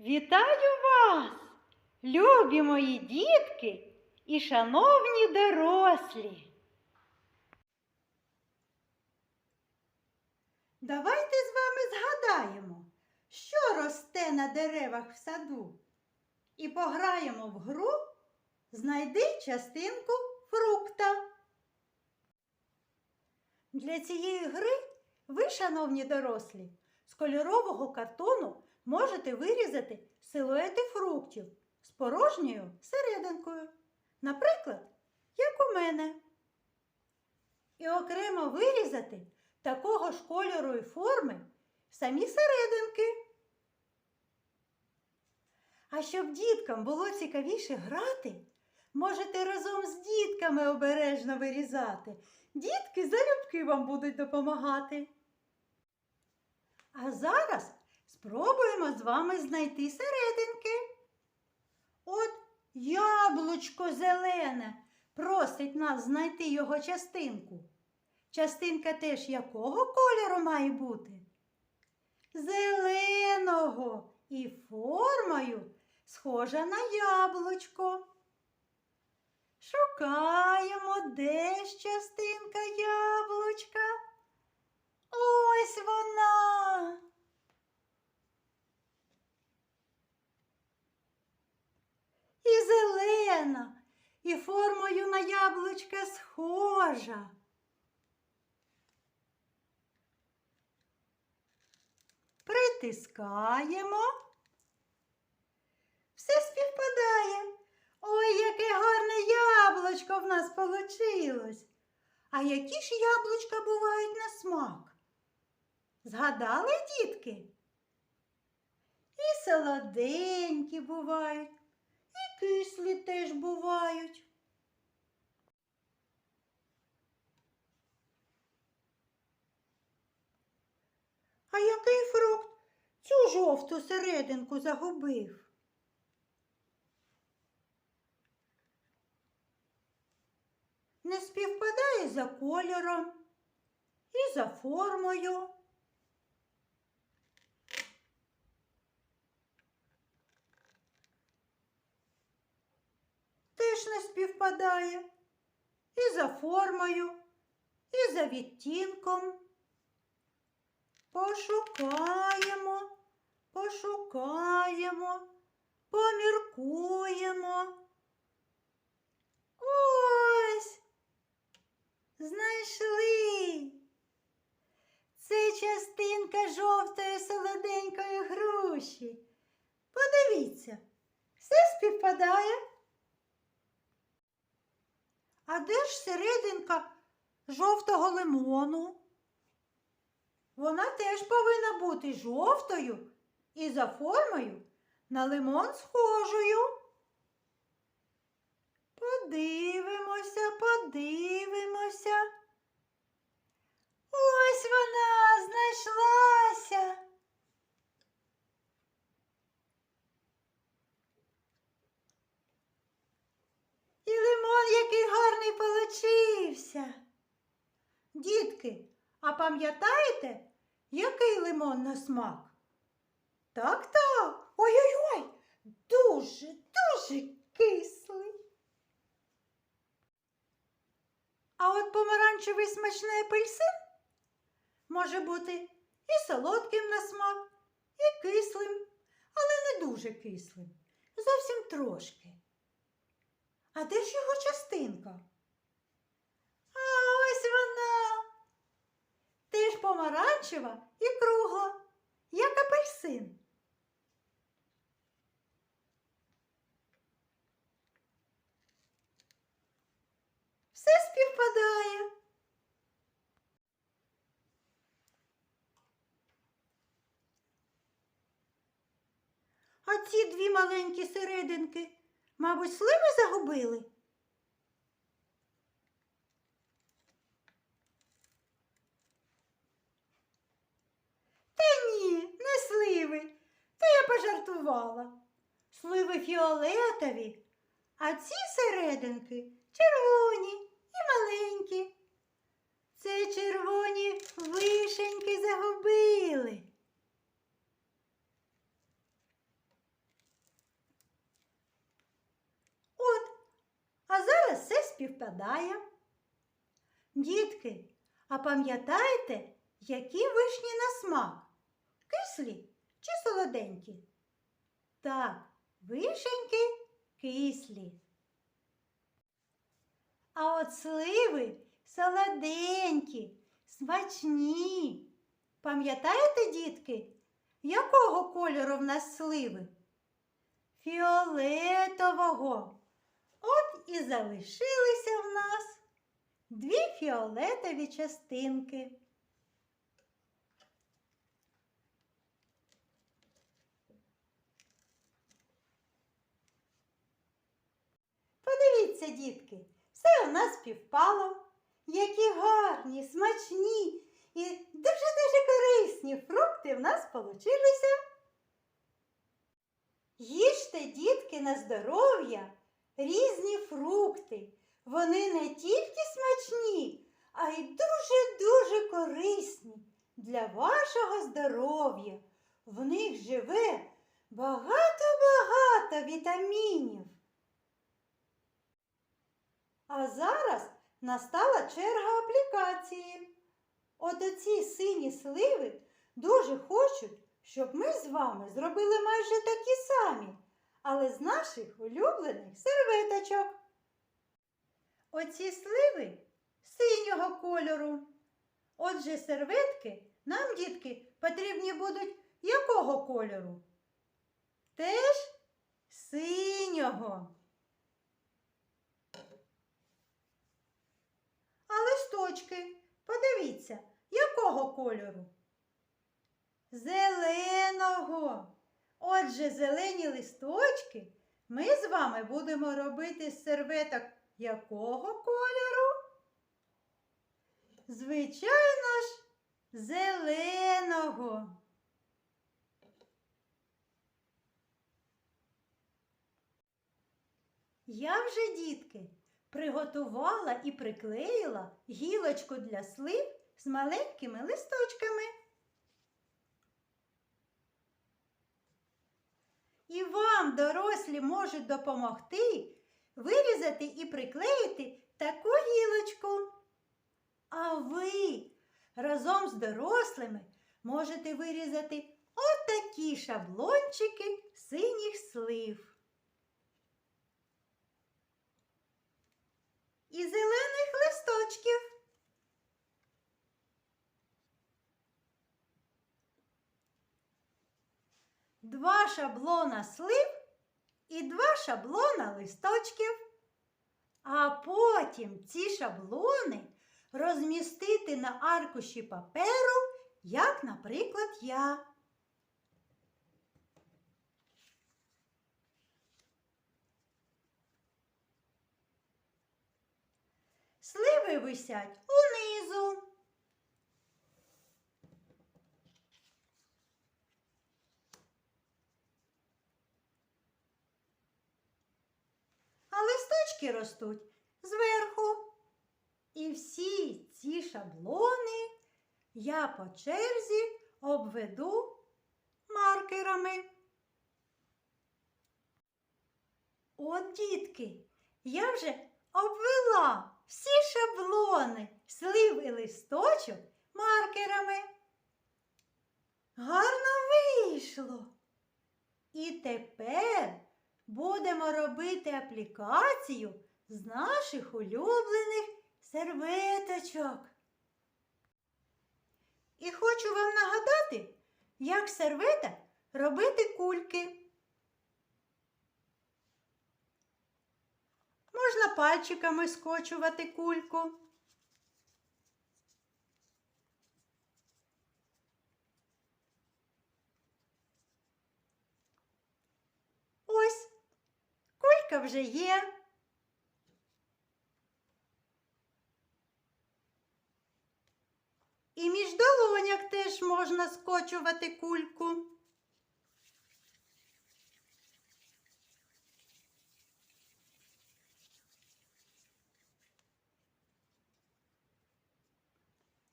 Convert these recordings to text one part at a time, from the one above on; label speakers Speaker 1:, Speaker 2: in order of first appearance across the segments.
Speaker 1: Вітаю вас, любі мої дітки і шановні дорослі. Давайте з вами згадаємо, що росте на деревах в саду, і пограємо в гру Знайди частинку фрукта. Для цієї гри ви, шановні дорослі, з кольорового картону можете вирізати силуети фруктів з порожньою серединкою. Наприклад, як у мене. І окремо вирізати такого ж кольору і форми самі серединки. А щоб діткам було цікавіше грати, можете разом з дітками обережно вирізати. Дітки залюбки вам будуть допомагати. А зараз спробуємо з вами знайти серединки. От яблучко зелене просить нас знайти його частинку. Частинка теж якого кольору має бути? Зеленого і формою схожа на яблучко. Шукаємо, де ж частинка яблучка. Ось вона. І зелена, і формою на яблучка схожа. Притискаємо. Все співпадає. Ой, яке гарне яблучко в нас получилось. А які ж яблучка бувають на смак? Згадали, дітки? І солоденькі бувають, кислі теж бувають. А який фрукт цю жовту серединку загубив? Не співпадає за кольором і за формою. Теж не співпадає і за формою, і за відтінком. Пошукаємо, пошукаємо, поміркуємо. Ось. Знайшли. Це частинка жовтої солоденької груші. Подивіться, все співпадає. А де ж серединка жовтого лимону? Вона теж повинна бути жовтою і за формою на лимон схожою. Подивимося, подивимося. Ось вона знайшлася. І лимон який гарний получився. Дітки, а пам'ятаєте, який лимон на смак? Так, так. Ой-ой-ой, дуже, дуже кислий. А от помаранчевий смачний апельсин може бути і солодким на смак, і кислим, але не дуже кислим, зовсім трошки. А де ж його частинка? А ось вона. Теж помаранчева і кругла, як апельсин. Все співпадає. А ці дві маленькі серединки, мабуть, сливи загубили? жартувала. Сливи фіолетові, а ці серединки червоні і маленькі. Це червоні вишеньки загубили. От, а зараз все співпадає. Дітки, а пам'ятаєте, які вишні на смак? Кислі чи солоденькі? Так, вишеньки кислі. А от сливи солоденькі, смачні. Пам'ятаєте, дітки, якого кольору в нас сливи? Фіолетового. От і залишилися в нас дві фіолетові частинки. Подивіться, дітки, все у нас співпало. Які гарні, смачні і дуже-дуже корисні фрукти в нас получилися. Їжте, дітки, на здоров'я різні фрукти. Вони не тільки смачні, а й дуже-дуже корисні для вашого здоров'я. В них живе багато-багато вітамінів. А зараз настала черга аплікації. От оці сині сливи дуже хочуть, щоб ми з вами зробили майже такі самі, але з наших улюблених серветочок. Оці сливи синього кольору. Отже, серветки нам, дітки, потрібні будуть якого кольору? Теж синього. А листочки, подивіться, якого кольору? Зеленого. Отже, зелені листочки ми з вами будемо робити з серветок якого кольору? Звичайно ж, зеленого. Я вже, дітки, приготувала і приклеїла гілочку для слив з маленькими листочками. І вам, дорослі, можуть допомогти вирізати і приклеїти таку гілочку. А ви разом з дорослими можете вирізати отакі шаблончики синіх слив. І зелених листочків. Два шаблона слив і два шаблона листочків. А потім ці шаблони розмістити на аркуші паперу, як, наприклад, я. Сливи висять унизу. а листочки ростуть зверху. І всі ці шаблони я по черзі обведу маркерами. От, дітки, я вже обвела всі шаблони слив і листочок маркерами. Гарно вийшло. І тепер будемо робити аплікацію з наших улюблених серветочок. І хочу вам нагадати, як сервета робити кульки. Можна пальчиками скочувати кульку. Ось кулька вже є. І між долоняк теж можна скочувати кульку.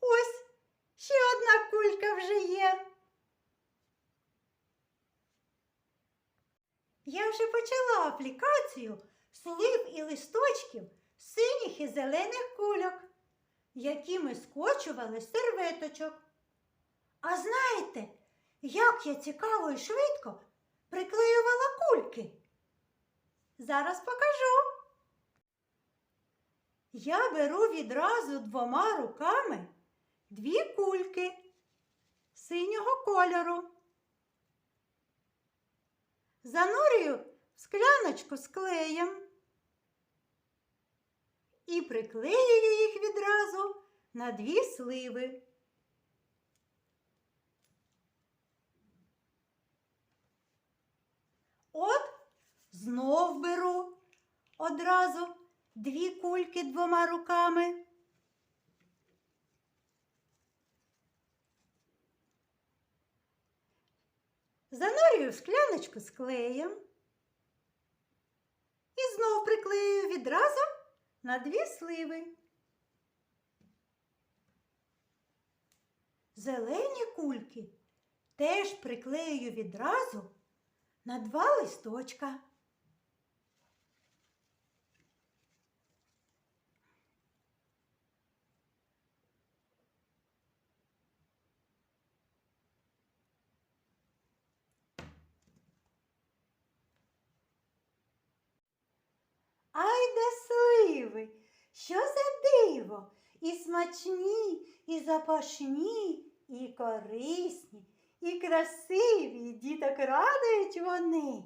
Speaker 1: Ось ще одна кулька вже є. Я вже почала аплікацію слив і листочків синіх і зелених кульок, які ми скочували з серветочок. А знаєте, як я цікаво і швидко приклеювала кульки? Зараз покажу. Я беру відразу двома руками дві кульки синього кольору. Занурюю в скляночку з клеєм і приклеюю їх відразу на дві сливи. От знов беру одразу дві кульки двома руками. Занурюю в скляночку з клеєм і знов приклею відразу на дві сливи. Зелені кульки теж приклею відразу на два листочка. Що за диво, і смачні, і запашні, і корисні, і красиві, діток радують вони.